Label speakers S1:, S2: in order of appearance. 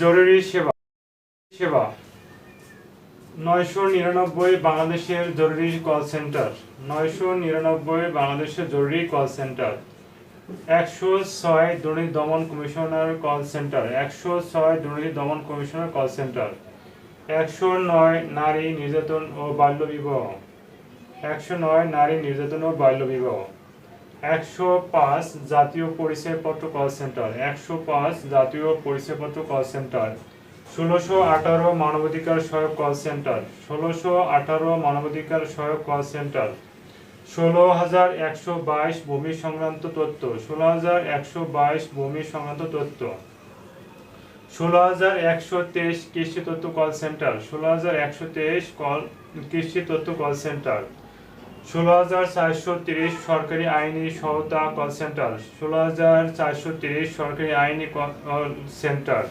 S1: জরুরি সেবা সেবা। নয়শো নিরানব্বই বাংলাদেশের জরুরি কল সেন্টার। নয়শো নিরানব্বই বাংলাদেশের জরুরি কল সেন্টার। একশো ছয় দুর্নীতি দমন কমিশনার কল সেন্টার। একশো ছয় দুর্নীতি দমন কমিশনার কল সেন্টার। একশো নয় নারী নির্যাতন ও বাল্য বিবাহ। একশো নয় নারী নির্যাতন ও বাল্য বিবাহ। একশো পাঁচ জাতীয় পরিচয়পত্র কল সেন্টার একশো পাঁচ জাতীয় পরিচয়পত্র কল সেন্টার ষোলোশো আঠারো মানবাধিকার সহায়ক কল সেন্টার ষোলোশো আঠারো মানবাধিকার সহায়ক কল সেন্টার ষোলো হাজার একশো বাইশ ভূমি সংক্রান্ত তথ্য ষোলো হাজার একশো বাইশ ভূমি সংক্রান্ত তথ্য ষোলো হাজার একশো তেইশ কৃষি তথ্য কল সেন্টার ষোলো হাজার একশো তেইশ কল কৃষি তথ্য কল সেন্টার ষোলো হাজার চারশো তিরিশ সরকারি আইনি সহায়তা কল সেন্টার, ষোলো হাজার চারশো তিরিশ সরকারি আইনি কল সেন্টার।